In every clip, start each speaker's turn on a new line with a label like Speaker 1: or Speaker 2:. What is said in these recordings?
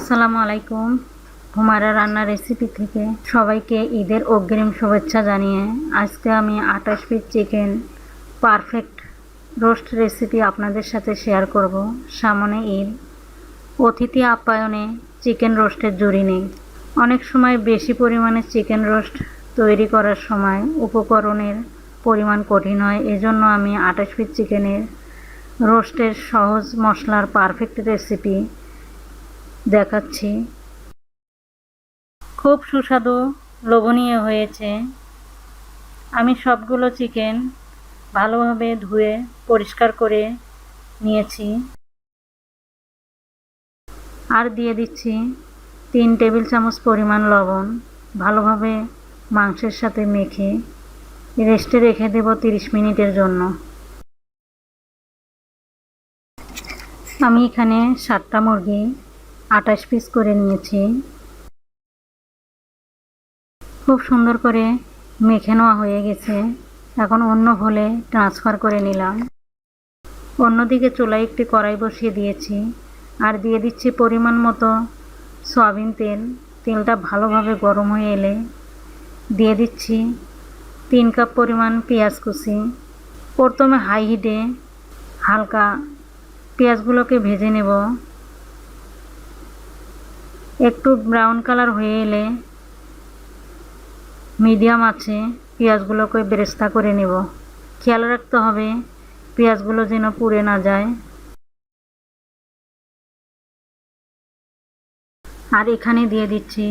Speaker 1: আসসালামু আলাইকুম। হুমারা রান্না রেসিপি থেকে সবাইকে ঈদের অগ্রিম শুভেচ্ছা জানিয়ে আজকে আমি আটাশ piece chicken perfect roast recipe আপনাদের সাথে শেয়ার করব। সামনে ঈদ। অতিথি আপ্যায়নে চিকেন রোস্টের জুড়ি নেই। অনেক সময় বেশি পরিমাণে চিকেন রোস্ট তৈরি করার সময় উপকরণের পরিমাণ কঠিন হয়। এজন্য আমি আটাশ পিস চিকেনের রোস্টের সহজ মশলার পারফেক্ট রেসিপি দেখাচ্ছি। খুব সুস্বাদু, লোভনীয় হয়েছে। আমি সবগুলো চিকেন ভালোভাবে ধুয়ে, পরিষ্কার করে নিয়েছি। আর দিয়ে দিচ্ছি তিন টেবিল চামচ পরিমাণ লবণ, ভালোভাবে মাংসের সাথে মেখে রেস্টে রেখে দেব তিরিশ মিনিটের জন্য। আমি এখানে সাতটা মুরগি আটাশ পিস করে নিয়েছি। খুব সুন্দর করে মেখে নেওয়া হয়ে গেছে। এখন অন্য ভোলে ট্রান্সফার করে নিলাম। অন্যদিকে চুলায় একটি কড়াই বসিয়ে দিয়েছি। আর দিয়ে দিচ্ছি পরিমাণ মতো সয়াবিন তেল। তেলটা ভালোভাবে গরম হয়ে এলে দিয়ে দিচ্ছি তিন কাপ পরিমাণ পেঁয়াজ কুচি। প্রথমে হাই হিটে হালকা পেঁয়াজগুলোকে ভেজে নেব। একটু ব্রাউন কালার হয়ে এলে মিডিয়াম আছে, পেঁয়াজগুলোকে বেরেস্তা করে নেব। খেয়াল রাখতে হবে, পেঁয়াজগুলো যেন পুড়ে না যায়। আর এখানে দিয়ে দিচ্ছি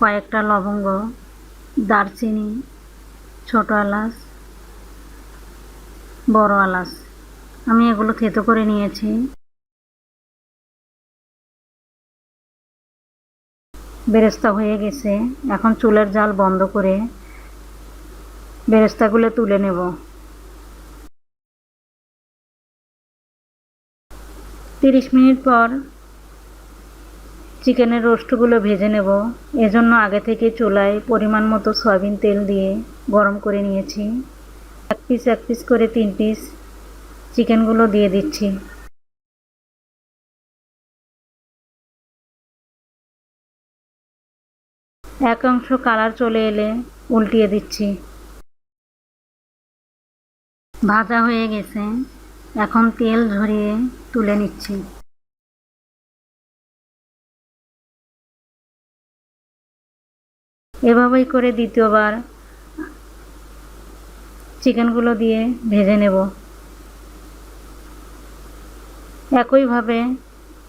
Speaker 1: কয়েকটা লবঙ্গ, দারচিনি, ছোটো এলাচ, বড় এলাচ। আমি এগুলো থেতো করে নিয়েছি। বেরেস্তা হয়ে গেছে। এখন চুলের জাল বন্ধ করে বেরেস্তাগুলো তুলে নেব। তিরিশ মিনিট পর চিকেনের রোস্টগুলো ভেজে নেব। এজন্য আগে থেকে চুলায় পরিমাণ মতো সয়াবিন তেল দিয়ে গরম করে নিয়েছি। এক পিস এক পিস করে তিন পিস চিকেনগুলো দিয়ে দিচ্ছি। এক অংশ কালার চলে এলে উল্টিয়ে দিচ্ছি। ভাজা হয়ে গেছে। এখন তেল ঝরিয়ে তুলে নিচ্ছি। এভাবেই করে দ্বিতীয়বার চিকেনগুলো দিয়ে ভেজে নেব। একইভাবে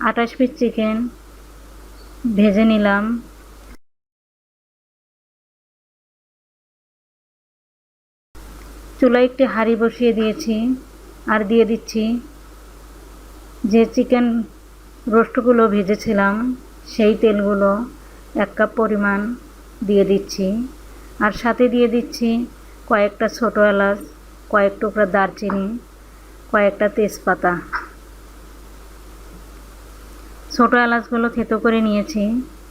Speaker 1: আটাশ পিস চিকেন ভেজে নিলাম। চুলায় একটি হাঁড়ি বসিয়ে দিয়েছি আর দিয়ে দিচ্ছি যে চিকেন রোস্টগুলো ভেজেছিলাম, সেই তেলগুলো এক কাপ পরিমাণ দিয়ে দিচ্ছি। আর সাথে দিয়ে দিচ্ছি কয়েকটা ছোটো এলাচ, কয়েক টুকরা দারচিনি, কয়েকটা তেজপাতা। ছোটো এলাচগুলো থেতো করে নিয়েছি।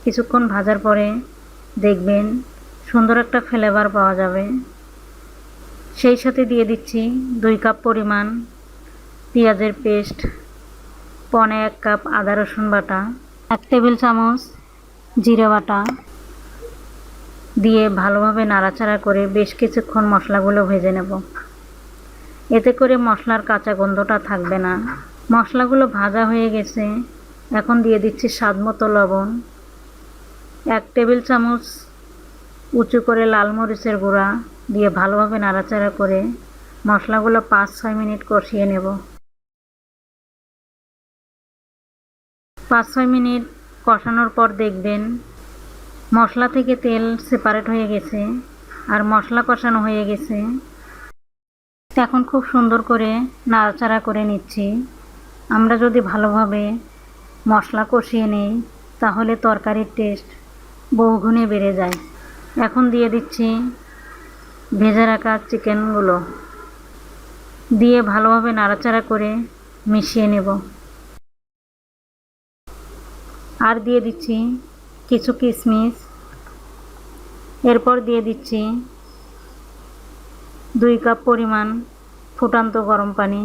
Speaker 1: কিছুক্ষণ ভাজার পরে দেখবেন সুন্দর একটা ফ্লেভার পাওয়া যাবে। সেই সাথে দিয়ে দিচ্ছি দুই কাপ পরিমাণ পেঁয়াজের পেস্ট, পনে এক কাপ আদা রসুন বাটা, এক টেবিল চামচ জিরে বাটা দিয়ে ভালোভাবে নাড়াচাড়া করে বেশ কিছুক্ষণ মশলাগুলো ভেজে নেব। এতে করে মশলার কাঁচা গন্ধটা থাকবে না। মশলাগুলো ভাজা হয়ে গেছে। এখন দিয়ে দিচ্ছি স্বাদ মতো লবণ। এক টেবিল চামচ উঁচু করে লাল মরিচের গুঁড়া। দিয়ে ভালোভাবে নাড়াচাড়া করে মশলাগুলো পাঁচ ছয় মিনিট কষিয়ে নেব। পাঁচ ছয় মিনিট কষানোর পর দেখবেন মশলা থেকে তেল সেপারেট হয়ে গেছে আর মশলা কষানো হয়ে গেছে। এখন খুব সুন্দর করে নাড়াচাড়া করে নিচ্ছি। আমরা যদি ভালোভাবে মশলা কষিয়ে নেই, তাহলে তরকারির টেস্ট বহুগুণে বেড়ে যায়। এখন দিয়ে দিচ্ছি ভেজে রাখা চিকেনগুলো দিয়ে ভালোভাবে নাড়াচাড়া করে মিশিয়ে নেব। আর দিয়ে দিচ্ছি কিছু কিশমিশ। এরপর দিয়ে দিচ্ছি দুই কাপ পরিমাণ ফুটান্ত গরম পানি।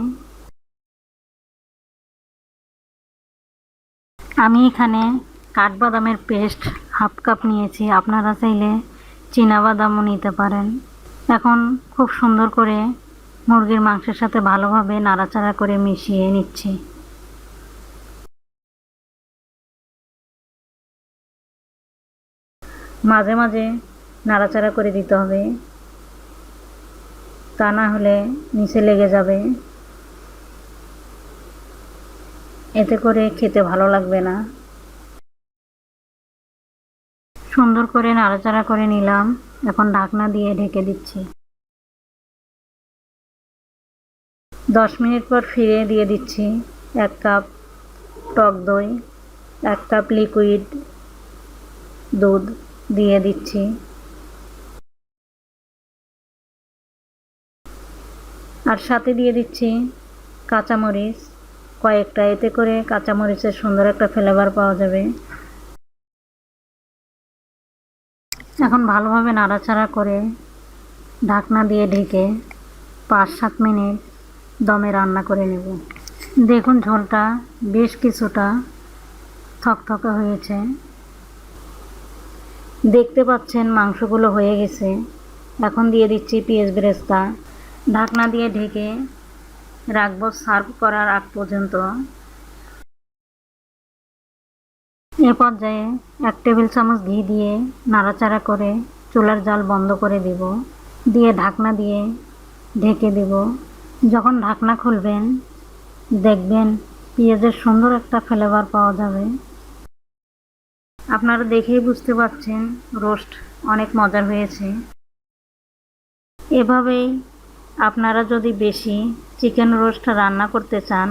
Speaker 1: আমি এখানে কাঠবাদামের পেস্ট হাফ কাপ নিয়েছি। আপনারা চাইলে বাদামও নিতে পারেন। এখন খুব সুন্দর করে মুরগির মাংসের সাথে ভালোভাবে নাড়াচাড়া করে মিশিয়ে নিচ্ছি। মাঝে মাঝে নাড়াচাড়া করে দিতে হবে। তা না হলে নিচে লেগে যাবে। এতে করে খেতে ভালো লাগবে না। সুন্দর করে নাড়াচাড়া করে নিলাম। এখন ঢাকনা দিয়ে ঢেকে দিচ্ছি। দশ মিনিট পর ফিরে দিয়ে দিচ্ছি এক কাপ টক দই, এক কাপ লিকুইড দুধ দিয়ে দিচ্ছি। আর সাথে দিয়ে দিচ্ছি কাঁচামরিচ। কয়েকটা এতে করে কাঁচামরিচের সুন্দর একটা ফ্লেভার পাওয়া যাবে। এখন ভালোভাবে নাড়াচাড়া করে ঢাকনা দিয়ে ঢেকে পাঁচ সাত মিনিট দমে রান্না করে নেব। দেখুন ঝোলটা বেশ কিছুটা থকথকে হয়েছে। দেখতে পাচ্ছেন মাংসগুলো হয়ে গেছে। এখন দিয়ে দিচ্ছি পেঁয়াজ বেরেস্তা। ঢাকনা দিয়ে ঢেকে রাখব সার্ভ করার আগ পর্যন্ত। এ পর্যায়ে এক টেবিল চামচ ঘি দিয়ে নাড়াচাড়া করে চুলার জাল বন্ধ করে দিব, দিয়ে ঢাকনা দিয়ে ঢেকে দেব। যখন ঢাকনা খুলবেন, দেখবেন পেঁয়াজের সুন্দর একটা ফ্লেভার পাওয়া যাবে। আপনারা দেখেই বুঝতে পারছেন রোস্ট অনেক মজার হয়েছে। এভাবেই আপনারা যদি বেশি চিকেন রোস্ট রান্না করতে চান,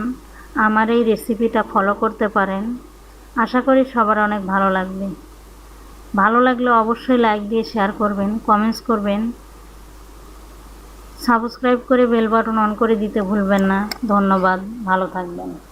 Speaker 1: আমার এই রেসিপিটা ফলো করতে পারেন। আশা করি সবার অনেক ভালো লাগবে। ভালো লাগলে অবশ্যই লাইক দিয়ে শেয়ার করবেন কমেন্টস করবেন। সাবস্ক্রাইব করে বেল বাটন অন করে দিতে ভুলবেন না। ধন্যবাদ, ভালো থাকবেন।